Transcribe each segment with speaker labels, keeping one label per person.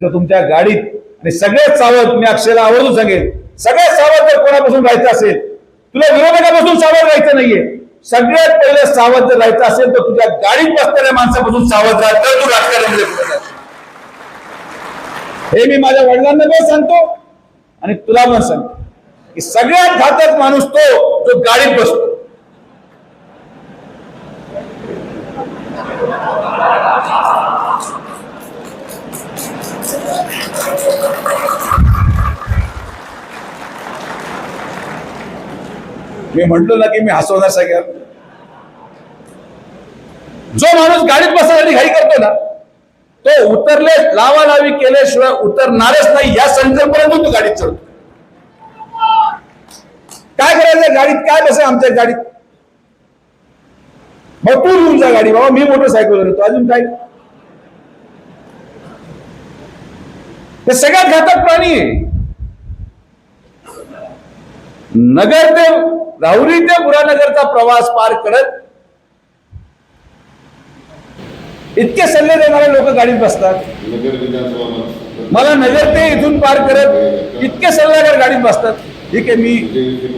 Speaker 1: तर तुमच्या गाडीत आणि सगळ्यात सावध मी अक्षयला आवर्जून सांगेल सगळ्यात सावध जर कोणापासून राहायचं असेल तुला विरोधकापासून सावध राहायचं नाहीये. सगळ्यात पहिलं सावध जर राहायचं असेल तर तुझ्या गाडीत बसणाऱ्या माणसापासून सावध राहा तर तू राजकारणामध्ये हे मी माझ्या वडिलांना पण सांगतो आणि तुला पण सांगतो. की सगळ्यात घातक माणूस तो जो गाडीत बसतो. मी म्हंटलो ना की मी हसवणार सगळ्यांना जो माणूस गाडीत बसण्यासाठी घाई करतो ना तो उतरले लावा लावी केल्याशिवाय उतरणारच नाही. या संकल्पनेतून तो गाडीत चढतो. काय करायचं गाडीत? काय बसेल आमच्या गाडीत? मग तू तुमच्या गाडी. बाबा मी मोटरसायकल अजून काय? ते सगळ्यात घातक प्राणी आहे. नगर ते राहुरी ते बुरानगरचा प्रवास पार करत इतके सल्ले देणारे लोक गाडीत बसतात. मला नगर ते इथून पार करत इतके सल्लागार गाडीत बसतात. ठीक आहे मी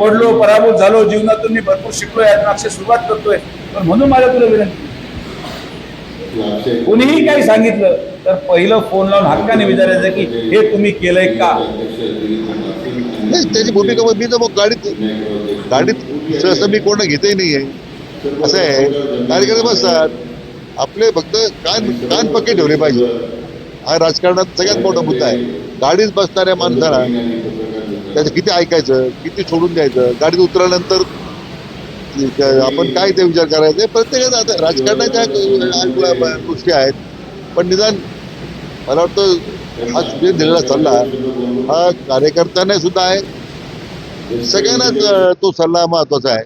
Speaker 1: पडलो पराभूत झालो जीवनातून मी भरपूर शिकलो यात मागची सुरुवात करतोय. पण म्हणून माझ्या तुला विनंती
Speaker 2: अक्षय-
Speaker 1: कुणीही काही सांगितलं तर पहिलं फोन लावून हक्काने विचारायचं की हे तुम्ही केलंय का?
Speaker 3: नाही त्याची भूमिका मग मी तर मग गाडीत गाडीत असं मी कोण घेतही नाहीये. असं आहे. कार्यकर्ते बसतात. आपले फक्त कान कान पक्के ठेवले पाहिजे. हा राजकारणात सगळ्यात मोठा मुद्दा आहे. गाडीत बसणाऱ्या माणसाला त्याचं किती ऐकायचं किती सोडून द्यायचं गाडीत उतरल्यानंतर आपण काय ते विचार करायचे? प्रत्येकाचा आता राजकारणाच्या गोष्टी आहेत. पण निदान मला वाटतं हा जे दिलेला सल्ला हा कार्यकर्त्याने सुद्धा आहे. सगळ्यांनाच तो सल्ला महत्त्वाचा आहे.